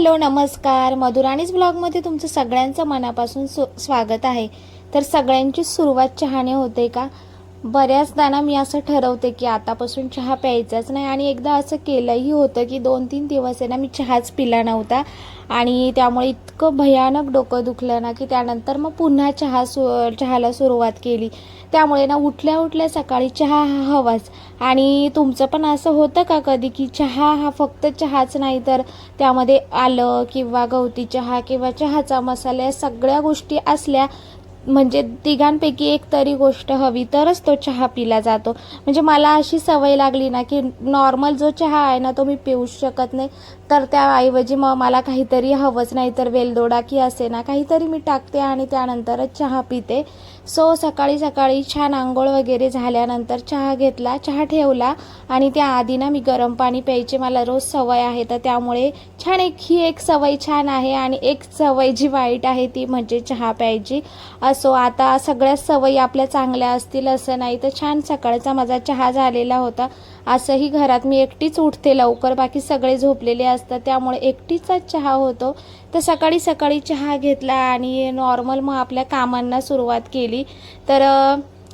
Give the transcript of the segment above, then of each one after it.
Hello नमस्कार. मधुराणीज ब्लॉगमध्ये तुमचं सगळ्यांचं मनापासून सु स्वागत आहे. तर सगळ्यांची सुरुवात चहाने होते का? बऱ्याचदा ना मी असं ठरवते की आतापासून चहा प्यायचाच नाही आणि एकदा असं केलंही होतं की दोन तीन दिवस आहे ना मी चहाच पिला नव्हता आणि त्यामुळे इतकं भयानक डोकं दुखलं ना की त्यानंतर मग पुन्हा चहा सु चहाला सुरुवात केली. त्यामुळे ना उठल्या उठल्या सकाळी चहा हा हवाच. आणि तुमचं पण असं होतं का कधी की चहा हा फक्त चहाच नाही तर त्यामध्ये आलं किंवा गवती चहा किंवा चहाचा मसाला या सगळ्या गोष्टी असल्या म्हणजे तिघांपैकी एक तरी गोष्ट हवी तरच तो चहा पिला जातो. म्हणजे मला अशी सवय लागली ना की नॉर्मल जो चहा आहे ना तो मी पिऊच शकत नाही. तर त्याऐवजी मग मला काहीतरी हवंच नाही तर वेलदोडा की असे ना काहीतरी मी टाकते आणि त्यानंतरच चहा पिते. सो सकाळी सकाळी छान आंघोळ वगैरे झाल्यानंतर चहा घेतला चहा ठेवला आणि त्याआधी ना मी गरम पाणी प्यायचे मला रोज सवय आहे. तर त्यामुळे छान एक ही एक सवय छान आहे आणि एक सवय जी वाईट आहे ती म्हणजे चहा प्यायची. असो आता सगळ्याच सवयी आपल्या चांगल्या असतील असं नाही तर छान सकाळचा माझा चहा झालेला होता. असंही घरात मी एकटीच उठते लवकर बाकी सगळे झोपलेले असतात त्यामुळे एकटीचाच चहा होतो. तर सकाळी सकाळी चहा घेतला आणि नॉर्मल मग आपल्या कामांना सुरुवात केली. तर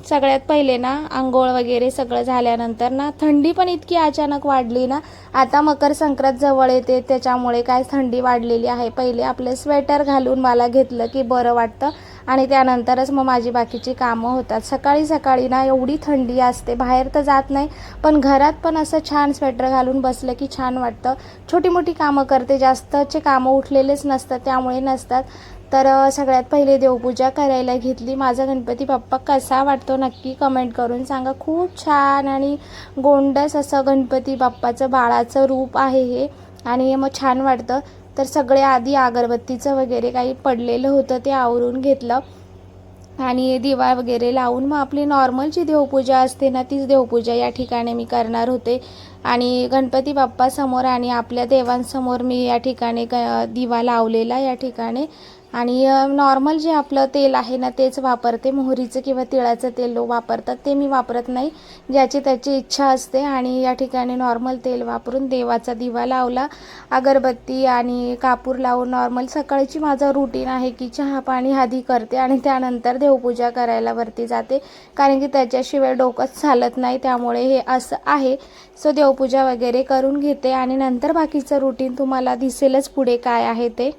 सगळ्यात पहिले ना आंघोळ वगैरे सगळं झाल्यानंतर ना थंडी पण इतकी अचानक वाढली ना आता मकर संक्रांत जवळ येते त्याच्यामुळे काय थंडी वाढलेली आहे. पहिले आपले स्वेटर घालून मला घेतलं की बरं वाटतं. आणि त्यानंतरच मग माझी बाकीची कामं होतात. सकाळी सकाळी ना एवढी थंडी असते बाहेर तर जात नाही पण घरात पण असं छान स्वेटर घालून बसलं की छान वाटतं. छोटी मोठी कामं करते जास्तचे कामं उठलेलेच नसतात त्यामुळे नसतात. तर सगळ्यात पहिले देवपूजा करायला घेतली. माझा गणपती बाप्पा कसा वाटतो नक्की कमेंट करून सांगा. खूप छान आणि गोंडस असं गणपती बाप्पाचं बाळाचं रूप आहे हे. आणि मग छान वाटतं. तर सगळे आधी अगरबत्तीचं वगैरे काही पडलेलं होतं ते आवरून घेतलं. आणि दिवा वगैरे लावून मग आपली नॉर्मल जी देवपूजा असते ना तीच देवपूजा या ठिकाणी मी करणार होते. आणि गणपती बाप्पासमोर आणि आपल्या देवांसमोर मी या ठिकाणी ग दिवा लावलेला या ठिकाणी. आणि नॉर्मल जे आपलं तेल आहे ना तेच वापरते. मोहरीचं किंवा तिळाचं तेल वापरतात. ते मी वापरत नाही. ज्याची त्याची इच्छा असते आणि या ठिकाणी नॉर्मल तेल वापरून देवाचा दिवा लावला अगरबत्ती आणि कापूर लावून नॉर्मल सकाळची माझं रुटीन आहे की चहा पाणी आधी करते आणि त्यानंतर देवपूजा करायला वरती जाते. कारण की त्याच्याशिवाय डोकंच चालत नाही. त्यामुळे हे असं आहे. सो देवपूजा वगैरे करून घेते आणि नंतर बाकीचं रुटीन तुम्हाला दिसेलच पुढे काय आहे ते.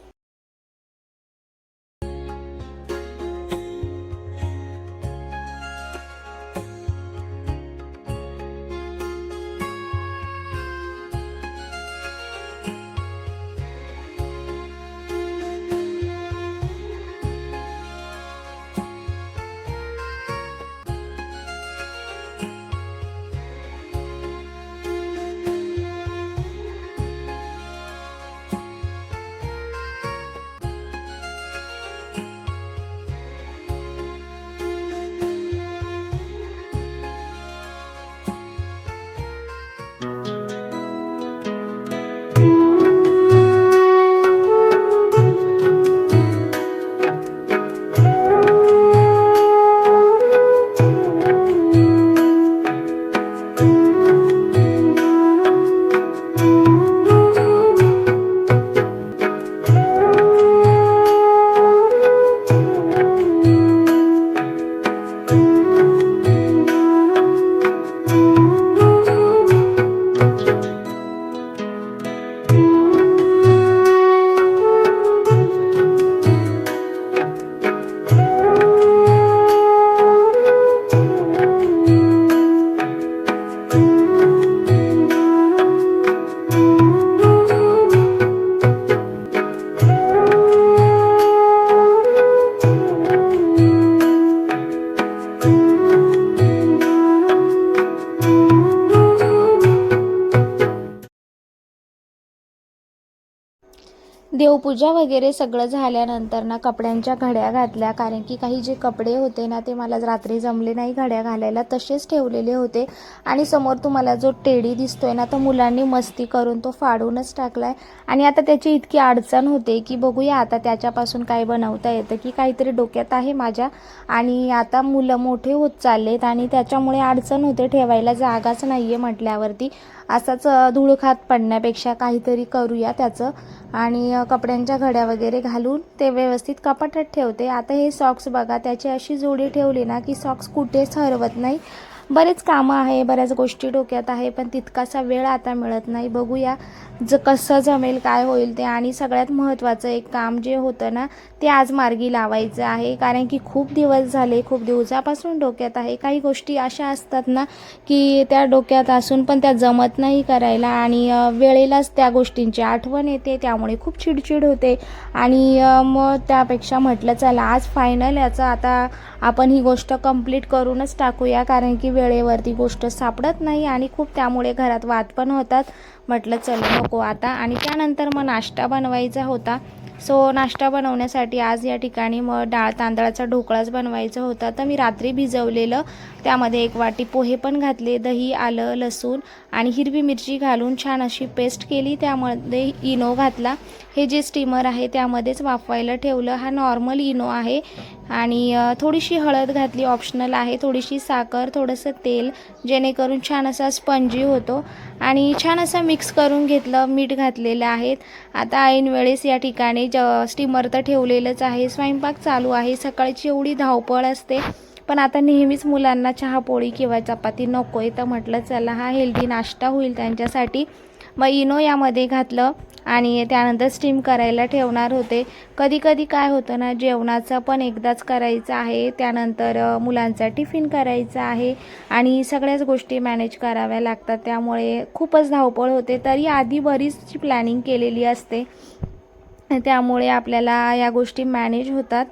देवपूजा वगैरे सगळं झाल्यानंतर ना कपड्यांच्या घड्या घातल्या. कारण की काही जे कपडे होते ना ते मला रात्री जमले नाही घड्या घालायला. तसेच ठेवलेले होते. आणि समोर तुम्हाला जो टेडी दिसतोय ना तो मुलांनी मस्ती करून तो फाडूनच टाकलाय. आणि आता त्याची इतकी अडचण होते की बघूया आता त्याच्यापासून काय बनवता येतं की काहीतरी डोक्यात आहे माझ्या. आणि आता मुलं मोठे होत चाललेत आणि त्याच्यामुळे अडचण होते ठेवायला जागाच नाही आहे म्हटल्यावरती. असाच धूळ खात पडण्यापेक्षा काहीतरी करूया त्याचं. आणि कपड्यांच्या घड्या वगैरे घालून ते व्यवस्थित कपाटात ठेवते. आता हे सॉक्स बघा त्याची अशी जोडी ठेवली ना की सॉक्स कुठेच हरवत नाही. बरेच कामं आहे बऱ्याच गोष्टी डोक्यात आहे पण तितकासा वेळ आता मिळत नाही. बघूया ज कसं जमेल काय होईल ते. आणि सगळ्यात महत्त्वाचं एक काम जे होतं ना ते आज मार्गी लावायचं आहे. कारण की खूप दिवस झाले खूप दिवसापासून डोक्यात आहे. काही गोष्टी अशा असतात ना की त्या डोक्यात असून पण त्या जमत नाही करायला. आणि वेळेलाच त्या गोष्टींची आठवण येते त्यामुळे खूप चिडचिड होते. आणि मग त्यापेक्षा म्हटलं चला आज फायनल याचं आता आपण ही गोष्ट कंप्लीट करूनच टाकूया. कारण की वेळेवरती गोष्ट सापडत नाही आणि खूप त्यामुळे घरात वाद पण होतात. म्हटलं चल नको आता. आणि त्यानंतर मग नाश्ता बनवायचा होता. सो नाश्ता बनवण्यासाठी आज या ठिकाणी मग डाळ तांदळाचा ढोकळाच बनवायचा होता. तर मी रात्री भिजवलेलं त्यामध्ये एक वाटी पोहे पण घातले दही आलं लसूण आणि हिरवी मिरची घालून छान अशी पेस्ट केली. त्यामध्ये इनो घातला. हे जे स्टीमर आहे त्यामध्येच वाफवायला ठेवलं. हा नॉर्मल इनो आहे आणि थोडीशी हळद घातली ऑप्शनल आहे. थोडीशी साखर थोडंसं तेल जेणेकरून छान असा स्पंजी होतो. आणि छान असं मिक्स करून घेतलं मीठ घातलेलं आहेत आता ऐन वेळेस या ठिकाणी ज स्टीमर तर ठेवलेलंच आहे. स्वयंपाक चालू आहे. सकाळची एवढी धावपळ असते. पण आता नेहमीच मुलांना चहापोळी किंवा चपाती नको आहे तर म्हटलं चला हा हेल्दी नाश्ता होईल त्यांच्यासाठी. मग इनो यामध्ये घातलं. आणि त्यानंतर स्टीम करायला ठेवणार होते. कधी कधी काय होतं ना जेवणाचं पण एकदाच करायचं आहे. त्यानंतर मुलांचा टिफिन करायचा आहे आणि सगळ्याच गोष्टी मॅनेज कराव्या लागतात. त्यामुळे खूपच धावपळ होते. तरी आधी बरीचशी प्लॅनिंग केलेली असते. त्यामुळे आपल्याला या गोष्टी मॅनेज होतात.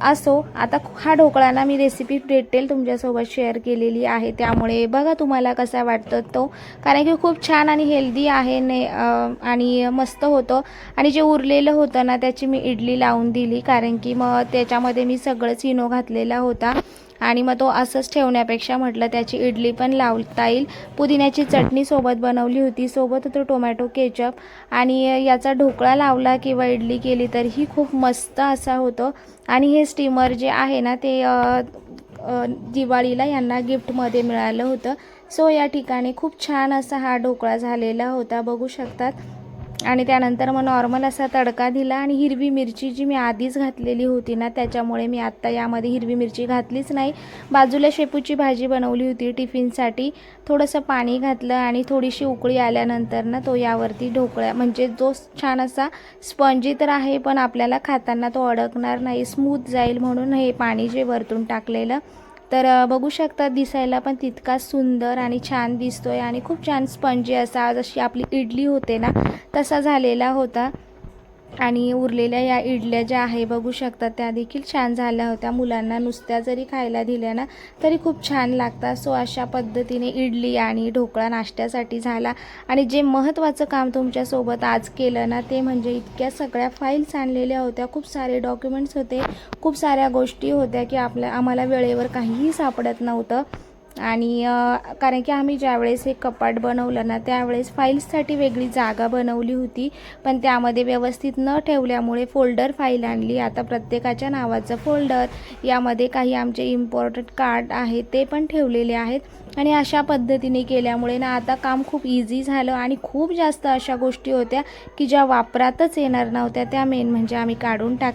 असो आता हा ढोकळाना मी रेसिपी डिटेल तुमच्यासोबत शेअर केलेली आहे. त्यामुळे बघा तुम्हाला कसा वाटतो तो. कारण की खूप छान आणि हेल्दी आहे ने आणि मस्त होतं. आणि जे उरलेलं होतं ना त्याची मी इडली लावून दिली. कारण की मग त्याच्यामध्ये मी सगळंच इनो घातलेला होता. आणि मग तो असंच ठेवण्यापेक्षा म्हटलं त्याची इडली पण लावता येईल. पुदिन्याची चटणी सोबत बनवली होती. सोबत होतं टोमॅटो केचप. आणि याचा ढोकळा लावला किंवा इडली केली तर ही खूप मस्त असा होतं. आणि हे स्टीमर जे आहे ना ते दिवाळीला यांना गिफ्टमध्ये मिळालं होतं. सो या ठिकाणी खूप छान असा हा ढोकळा झालेला होता. बघू शकतात. आणि त्यानंतर मग नॉर्मल असा तडका दिला आणि हिरवी मिरची जी मी आधीच घातलेली होती ना त्याच्यामुळे मी आत्ता यामध्ये हिरवी मिरची घातलीच नाही. बाजूला शेपूची भाजी बनवली होती टिफिनसाठी. थोडंसं पाणी घातलं आणि थोडीशी उकळी आल्यानंतर ना तो यावरती ढोकळ्या म्हणजे जो छान असा स्पंजी तर आहे पण आपल्याला खाताना तो अडकणार नाही स्मूथ जाईल म्हणून हे पाणी जे वरतून टाकलेलं. तर बघू शकता दिसायला पण तितकाच सुंदर आणि छान दिसतोय आणि खूप छान स्पंजी असा जशी आपली इडली होते ना तसा झालेला होता. आणि उरलेल्या या इडल्या ज्या आहे बघू शकता त्या देखील छान झाल्या होत्या. मुलांना नुसत्या जरी खायला दिल्या ना तरी खूप छान लागतात. सो अशा पद्धतीने इडली आणि ढोकळा नाश्त्यासाठी झाला. आणि जे महत्त्वाचं काम तुमच्यासोबत आज केलं ना ते म्हणजे इतक्या सगळ्या फाईल्स आणलेल्या होत्या. खूप सारे डॉक्युमेंट्स होते. खूप साऱ्या गोष्टी होत्या की आपल्या आम्हाला वेळेवर काहीही सापडत नव्हतं. आणि कारण की आम्ही ज्यावेळेस हे कपाट बनवलं ना त्यावेळेस फाईल्ससाठी वेगळी जागा बनवली होती. पण त्यामध्ये व्यवस्थित न ठेवल्यामुळे फोल्डर फाईल आणली. आता प्रत्येकाच्या नावाचं फोल्डर यामध्ये काही आमचे इम्पॉर्टंट कार्ड आहेत ते पण ठेवलेले आहेत. आणि अशा पद्धतीने केल्यामुळे ना आता काम खूप इझी झालं. आणि खूप जास्त अशा गोष्टी होत्या की ज्या वापरातच येणार नव्हत्या. त्या मेन म्हणजे आम्ही काढून टाक